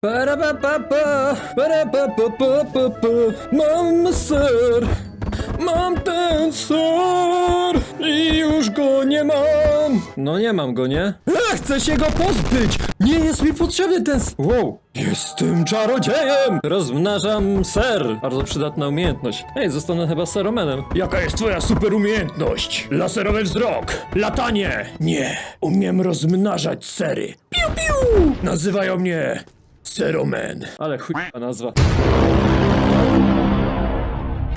Para pa pa pa, para pa pa pa pa pa. Mam ser, mam ten ser i już go nie mam. No nie mam go, nie? A, chcę się go pozbyć! Nie jest mi potrzebny ten s- Wow, jestem czarodziejem! Rozmnażam ser. Bardzo przydatna umiejętność. Ej, zostanę chyba seromenem. Jaka jest twoja super umiejętność? Laserowy wzrok, latanie. Nie, umiem rozmnażać sery. Piu, piu! Nazywają mnie Seromen. Ale chuj nazwa.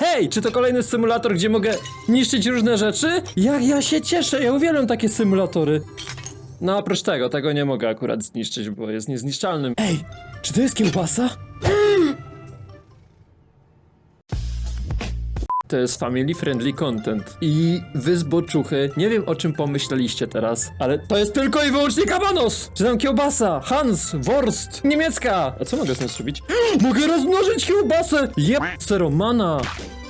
Hej, czy to kolejny symulator, gdzie mogę niszczyć różne rzeczy? Jak ja się cieszę, ja uwielbiam takie symulatory. No oprócz tego, tego nie mogę akurat zniszczyć, bo jest niezniszczalnym. Ej, czy to jest kiełbasa? To jest family friendly content. I wy zboczuchy, nie wiem o czym pomyśleliście teraz, ale to jest tylko i wyłącznie kabanos! Czy tam kiełbasa, Hans, Wurst, niemiecka! A co mogę z tym zrobić? mogę rozmnożyć kiełbasę! Jeb, seromana!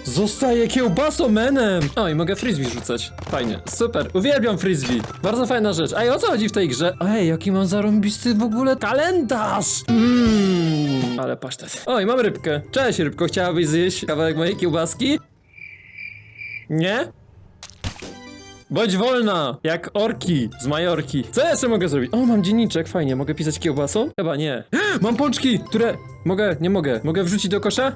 Zostaje kiełbasomenem! O, i mogę frisbee rzucać. Fajnie, super, uwielbiam frisbee. Bardzo fajna rzecz. Ej, o co chodzi w tej grze? Ej, jaki mam zarąbisty w ogóle kalendarz! Mmm, ale pasztet. O, i mam rybkę. Cześć, rybko, chciałabyś zjeść kawałek mojej kiełbaski? Nie? Bądź wolna, jak orki z Majorki. Co ja jeszcze mogę zrobić? O, mam dzienniczek, fajnie. Mogę pisać kiełbasą? Chyba nie. Mam pączki, które... Mogę, nie mogę. Mogę wrzucić do kosza?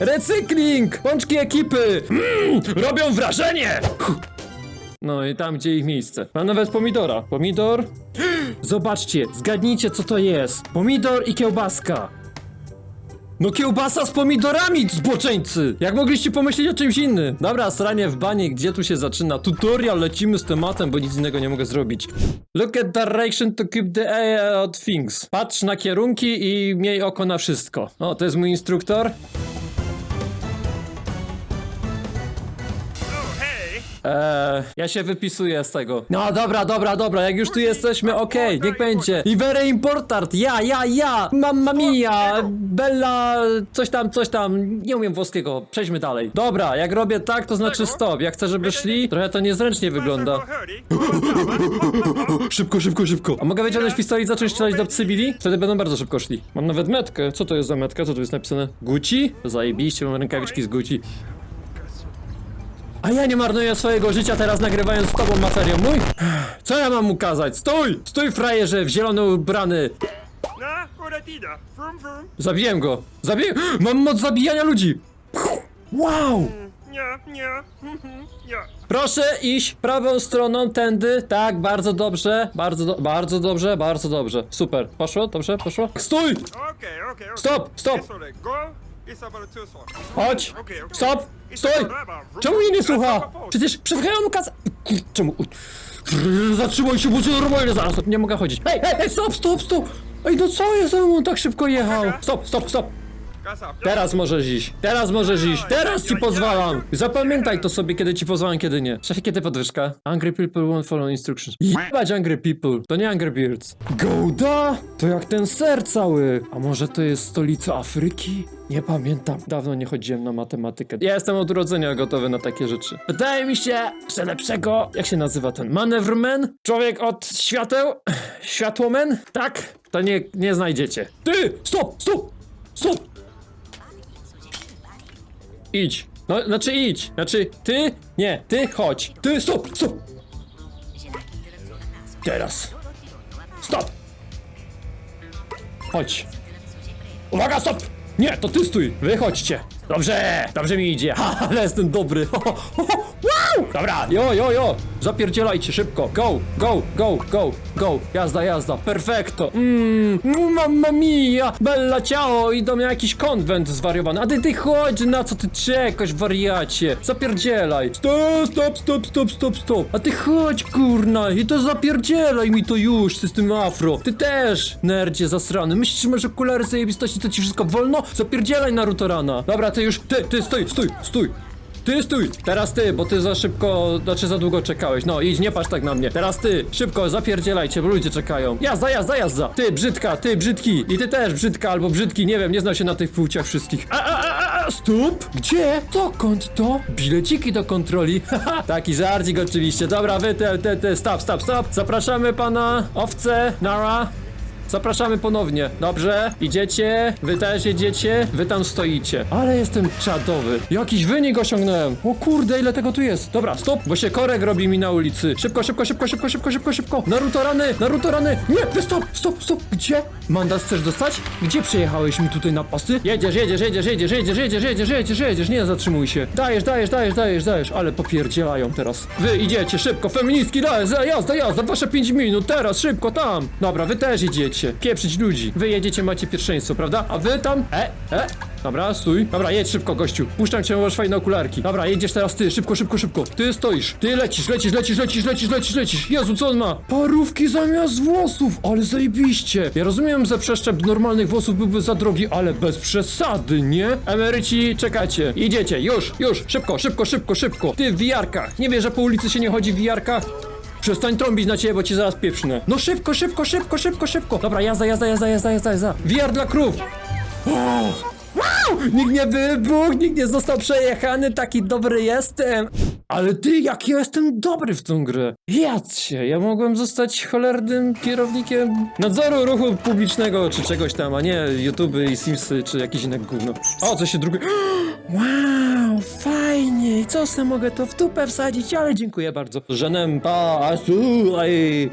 Recykling! Pączki ekipy! Mm, robią wrażenie! No i tam, gdzie ich miejsce. Mam nawet pomidora. Pomidor? Zobaczcie, zgadnijcie, co to jest. Pomidor i kiełbaska. No kiełbasa z pomidorami, zboczeńcy! Jak mogliście pomyśleć o czymś innym? Dobra, sranie w banie, gdzie tu się zaczyna? Tutorial, lecimy z tematem, bo nic innego nie mogę zrobić. Look at direction to keep the eye out things. Patrz na kierunki i miej oko na wszystko. O, to jest mój instruktor. Eee, ja się wypisuję z tego. No dobra, dobra, dobra, jak już tu jesteśmy, okej, niech będzie. I very important, ja, ja, ja, mamma mia, bella, coś tam, coś tam, nie umiem włoskiego, przejdźmy dalej. Dobra, jak robię tak, to znaczy stop, jak chcę, żeby szli, trochę to niezręcznie wygląda. Szybko, szybko, szybko. A mogę wyciągnąć pistolet i zacząć strzelać do cywili? Wtedy będą bardzo szybko szli. Mam nawet metkę, co to jest za metka, co tu jest napisane? Gucci? Zajebiście, mam rękawiczki z Gucci. A ja nie marnuję swojego życia teraz nagrywając z tobą materiał mój? Co ja mam mu kazać? Stój! Stój frajerze w zielony ubrany! Na, Horatida, frum frum. Zabiłem go! Zabiję... Mam moc zabijania ludzi! Wow! Nia, nia, mhm, ja. Proszę iść prawą stroną tędy. Tak, bardzo dobrze, bardzo, do, bardzo dobrze, bardzo dobrze. Super. Poszło? Dobrze? Poszło? Stój! Okej, okej, okej. Stop, stop. Go. Chodź! Stop! Stój! Czemu mnie nie słucha? Przecież przed chwilą mu. Kur- Czemu? Zatrzymaj się, bo cię normalnie zaraz nie mogę chodzić. Hej, hej, hej, stop, stop, stop! Ej, no co jest? On tak szybko jechał. Stop, stop, stop! Teraz możesz iść, teraz możesz iść, teraz ci pozwalam! Zapamiętaj to sobie, kiedy ci pozwalam, kiedy nie. Szefie, kiedy podwyżka? Angry people won't follow instructions. Jebać angry people, to nie angry birds. Gouda? To jak ten ser cały. A może to jest stolica Afryki? Nie pamiętam. Dawno nie chodziłem na matematykę. Ja jestem od urodzenia gotowy na takie rzeczy. Wydaje mi się, że lepszego, jak się nazywa ten, manewrman? Człowiek od świateł? Światłomen? Tak? To nie, nie znajdziecie. Ty! Stop! Stop! Stop! Idź. No, znaczy idź. Znaczy, ty? Nie, ty chodź. Ty, stop, stop. Teraz. Stop. Chodź. Uwaga, stop! Nie, to ty stój. Wychodźcie. Dobrze, dobrze mi idzie. Ha, ale jestem dobry. Ho, ho, ho! Dobra, jo, jo, jo. Zapierdzielajcie szybko. Go, go, go, go, go. Jazda, jazda. Perfekto. Mmm, mamma mia. Bella ciao. Idą na jakiś konwent zwariowany. A ty, ty chodź, na co ty czekasz, wariacie? Zapierdzielaj. Stop, stop, stop, stop, stop, stop. A ty chodź, kurna. I to zapierdzielaj mi to już, ty z tym afro. Ty też, nerdzie zasrany. Myślisz, że masz okulary zajebistości, to ci wszystko wolno? Zapierdzielaj Naruto rana. Dobra, ty już, ty, ty, stój, stój, stój. Ty stój! Teraz ty, bo ty za szybko, znaczy za długo czekałeś. No idź, nie patrz tak na mnie. Teraz ty, szybko, zapierdzielajcie, bo ludzie czekają. Jazda, jazda, jazda! Ty, brzydka, ty, brzydki! I ty też, brzydka albo brzydki, nie wiem, nie znam się na tych płciach wszystkich. A, a, a, a, stóp! Gdzie? Dokąd to? Bileciki do kontroli. Haha, taki żarcik oczywiście. Dobra, wy, te, te, te, stop, stop, stop. Zapraszamy pana, owce, Nara. Zapraszamy ponownie. Dobrze, idziecie, wy też jedziecie, wy tam stoicie. Ale jestem czadowy. Jakiś wynik osiągnąłem. O kurde, ile tego tu jest. Dobra, stop, bo się korek robi mi na ulicy. Szybko, szybko, szybko, szybko, szybko, szybko, szybko. Naruto rany, Naruto rany. Nie, wy stop, stop, stop. Gdzie? Mandat chcesz dostać? Gdzie przyjechałeś mi tutaj na pasy? Jedziesz, jedziesz, jedziesz, jedziesz, jedziesz, jedziesz, jedziesz, jedziesz, jedziesz, nie zatrzymuj się. Dajesz, dajesz, dajesz, dajesz, dajesz, ale popierdzielają teraz. Wy idziecie, szybko, feministki, dajesz, jazda, jazda, wasze 5 minut, teraz, szybko, tam. Dobra, wy też idziecie, pieprzyć ludzi. Wy jedziecie, macie pierwszeństwo, prawda? A wy tam, e, e, Dobra, stój. Dobra, jedź szybko, gościu. Puszczam cię, masz fajne okularki. Dobra, jedziesz teraz ty, szybko, szybko, szybko. Ty stoisz. Ty lecisz, lecisz, lecisz, lecisz, lecisz, lecisz, lecisz. Jezu, co on ma? Parówki zamiast włosów, ale zajebiście. Ja rozumiem, że przeszczep normalnych włosów byłby za drogi, ale bez przesady, nie? Emeryci, czekacie. Idziecie, już, już, szybko, szybko, szybko, szybko. Ty w wiarkach. Nie wiesz, że po ulicy się nie chodzi w wiarkach? Przestań trąbić na ciebie, bo ci zaraz pieprznę. No szybko, szybko, szybko, szybko, szybko. Dobra, jazda, jazda, jazda, jazda, jazda, jazda. VR dla krów. Wow! Nikt nie wybuchł, nikt nie został przejechany, taki dobry jestem. Ale ty, jak ja jestem dobry w tą grę. Jadź się, ja mogłem zostać cholernym kierownikiem nadzoru ruchu publicznego, czy czegoś tam, a nie YouTube i Simsy, czy jakieś inne gówno. O, co się drugie... Wow, fajnie. I co se mogę to w dupę wsadzić, ale dziękuję bardzo. Żenem pa, słuchaj.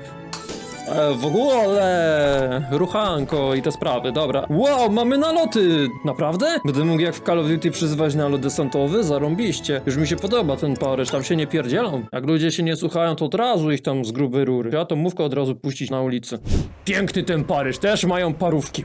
E, w ogóle ruchanko i te sprawy, dobra. Wow, mamy naloty! Naprawdę? Będę mógł jak w Call of Duty przyzywać nalot desantowy? Zarąbiście. Już mi się podoba ten Paryż, tam się nie pierdzielą. Jak ludzie się nie słuchają, to od razu ich tam z grubej rury. Ja to mówkę od razu puścić na ulicę. Piękny ten Paryż, też mają parówki.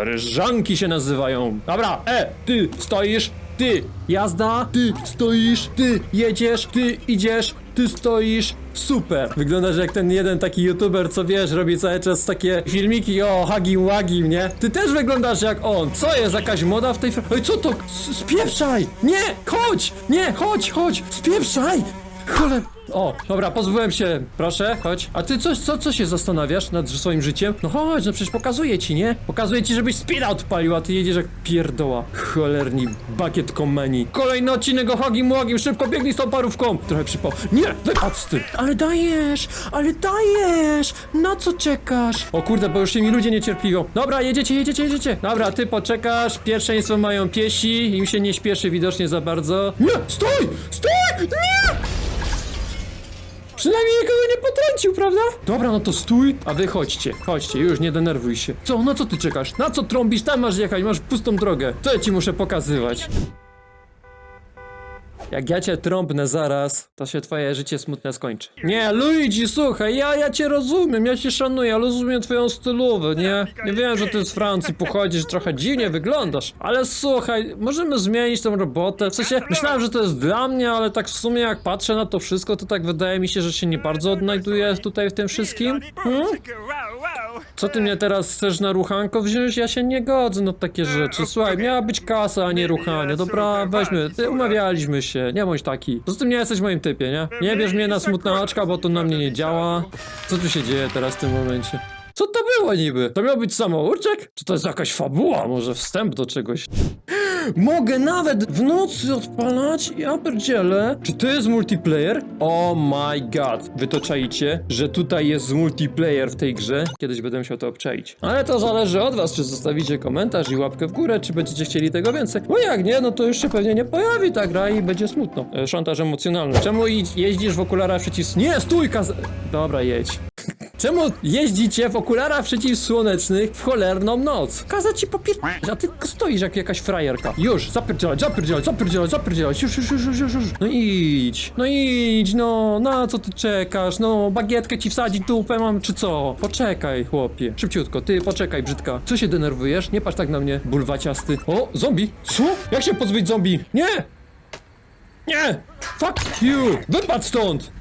Paryżanki się nazywają. Dobra, e, ty stoisz, ty jazda, ty stoisz, ty jedziesz, ty idziesz, ty stoisz. Super! Wyglądasz jak ten jeden taki youtuber, co wiesz, robi cały czas takie filmiki o hagim wagim, nie? Ty też wyglądasz jak on. Co jest, jakaś moda w tej... Oj, co to? Spieprzaj! Nie! Chodź! Nie, chodź, chodź! Spieprzaj! Cholera! O, dobra, pozbyłem się. Proszę, chodź. A ty coś, co, co się zastanawiasz nad swoim życiem? No chodź, no przecież pokazuję ci, nie? Pokazuję ci, żebyś speeda odpalił, a ty jedziesz jak pierdoła. Cholerni bakiet komeni. Kolejny odcinek o Hagim Łagim, szybko biegnij z tą parówką. Trochę przypał. Nie, wypadł z tym. Ale dajesz, ale dajesz. Na co czekasz? O kurde, bo już się mi ludzie niecierpliwią. Dobra, jedziecie, jedziecie, jedziecie. Dobra, ty poczekasz, pierwszeństwo mają piesi, im się nie śpieszy widocznie za bardzo. Nie, stój, stój, nie! Przynajmniej nikogo nie potrącił, prawda? Dobra, no to stój, a wy chodźcie, chodźcie, już nie denerwuj się. Co, na co ty czekasz? Na co trąbisz? Tam masz jechać, masz pustą drogę. Co ja ci muszę pokazywać? Jak ja cię trąbnę zaraz, to się twoje życie smutne skończy. Nie, Luigi, słuchaj, ja, ja cię rozumiem, ja cię szanuję, ale rozumiem twoją stylówę, nie? Nie wiem, że ty z Francji pochodzisz, trochę dziwnie wyglądasz, ale słuchaj, możemy zmienić tę robotę, w sensie, myślałem, że to jest dla mnie, ale tak w sumie jak patrzę na to wszystko, to tak wydaje mi się, że się nie bardzo odnajduję tutaj w tym wszystkim. Hmm? Co ty mnie teraz chcesz na ruchanko wziąć? Ja się nie godzę na takie rzeczy. Słuchaj, miała być kasa, a nie ruchanie. Dobra, weźmy, ty umawialiśmy się, nie bądź taki. Poza tym nie jesteś moim typie, nie? Nie bierz mnie na smutnaczka, bo to na mnie nie działa. Co tu się dzieje teraz w tym momencie? Co to było niby? To miał być samouczek? Czy to jest jakaś fabuła? Może wstęp do czegoś? Mogę nawet w nocy odpalać? Ja pierdzielę. Czy to jest multiplayer? Oh my god. Wy to że tutaj jest multiplayer w tej grze? Kiedyś będę musiał to obczaić. Ale to zależy od was, czy zostawicie komentarz i łapkę w górę, czy będziecie chcieli tego więcej. Bo jak nie, no to już się pewnie nie pojawi ta gra i będzie smutno. E, szantaż emocjonalny. Czemu jeździsz w okularach przeciw... Nie, stój, kaz... Dobra, jedź. Czemu jeździcie w okularach przeciwsłonecznych w cholerną noc? Kaza ci popier... a ty stoisz jak jakaś frajerka. Już, zapierdzielać, zapierdzielać, zapierdzielać, zapierdzielać, już, już, już, już, już, już. No idź, no idź, no, na co ty czekasz? No, bagietkę ci wsadzić dupę mam, czy co? Poczekaj, chłopie. Szybciutko, ty, poczekaj, brzydka. Co się denerwujesz? Nie patrz tak na mnie, bulwaciasty. O, zombie! Co? Jak się pozbyć zombie? Nie! Nie! Fuck you! Wypadł stąd!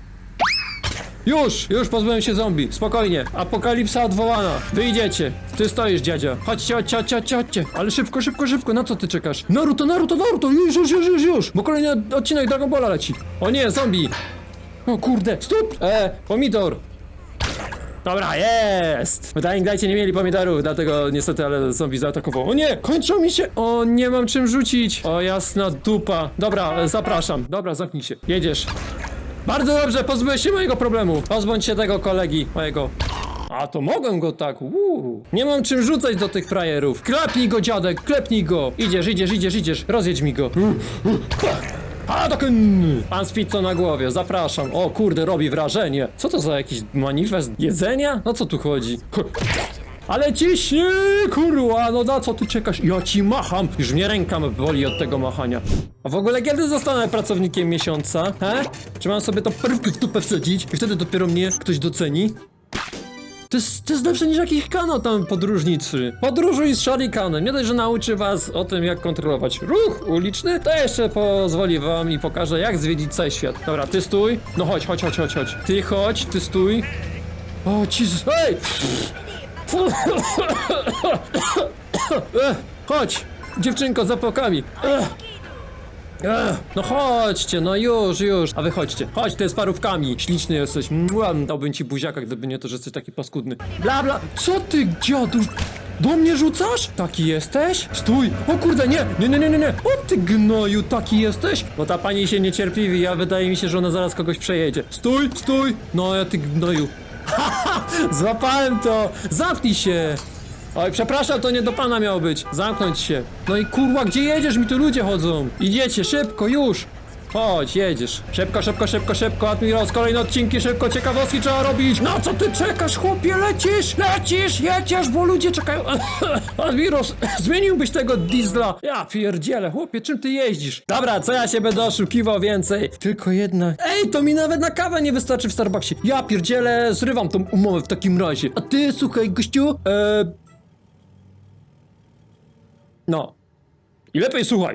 Już, już pozbyłem się zombie, spokojnie. Apokalipsa odwołana. Wyjdziecie. Ty stoisz, dziadzia. Chodźcie, chodźcie, chodźcie, chodźcie. Ale szybko, szybko, szybko, na co ty czekasz? Naruto, Naruto, Naruto, już, już, już, już, już. Bo kolejny od- odcinek Dragon Balla leci. O nie, zombie. O kurde, stóp! E, pomidor. Dobra, jest! W Dying Lightie nie mieli pomidorów, dlatego niestety, ale zombie zaatakował. O nie, kończą mi się! O, nie mam czym rzucić! O, jasna dupa. Dobra, e, zapraszam. Dobra, zamknij się. Jedziesz. Bardzo dobrze, pozbyłeś się mojego problemu. Pozbądź się tego kolegi, mojego. A, to mogę go tak, uuu. Nie mam czym rzucać do tych frajerów. Klepnij go, dziadek, klepnij go. Idziesz, idziesz, idziesz, idziesz. Rozjedź mi go. Hadouken! Pan z pizzą na głowie, zapraszam. O kurde, robi wrażenie. Co to za jakiś manifest jedzenia? No co tu chodzi? Ale ciśnie, kurwa, no na co tu czekasz? Ja ci macham. Już mnie ręka boli od tego machania. A w ogóle kiedy zostanę pracownikiem miesiąca? He? Czy mam sobie to prvkę w tupę wsadzić i wtedy dopiero mnie ktoś doceni? To jest, to jest lepsze niż jakiś kanał tam podróżniczy. Podróżuj z Sharikanem. Nie dość, że nauczy was o tym, jak kontrolować ruch uliczny, to jeszcze pozwoli wam i pokaże, jak zwiedzić cały świat. Dobra, ty stój. No chodź, chodź, chodź, chodź, chodź. Ty chodź, ty stój. O, Jezus, hej! Chodź, dziewczynko. Ech. Ech, no chodźcie, no już, już. A wy chodźcie. Chodź, ty z parówkami. Śliczny jesteś. Mua, dałbym ci buziaka, gdyby nie to, że jesteś taki paskudny. Bla, bla. Co ty, dziadu? Do mnie rzucasz? Taki jesteś? Stój! O kurde, nie! Nie, nie, nie, nie, nie! O ty gnoju, taki jesteś? Bo ta pani się niecierpliwi, a wydaje mi się, że ona zaraz kogoś przejedzie. Stój, stój! No, ja ty gnoju. Złapałem to! Zamknij się! Oj, przepraszam, to nie do pana miało być. Zamknąć się. No i kurwa, gdzie jedziesz? Mi tu ludzie chodzą. Idziecie, szybko, już. Chodź, jedziesz. Szybko, szybko, szybko, szybko, Admiros, kolejne odcinki, szybko, ciekawostki trzeba robić. No co ty czekasz, chłopie, lecisz, lecisz, jedziesz, bo ludzie czekają. Admiros, zmieniłbyś tego diesla. Ja pierdzielę, chłopie, czym ty jeździsz? Dobra, co ja się będę oszukiwał więcej? Tylko jedna. Ej, to mi nawet na kawę nie wystarczy w Starbucksie. Ja pierdzielę, zrywam tą umowę w takim razie. A ty, słuchaj, gościu, eee... No. I lepiej słuchaj.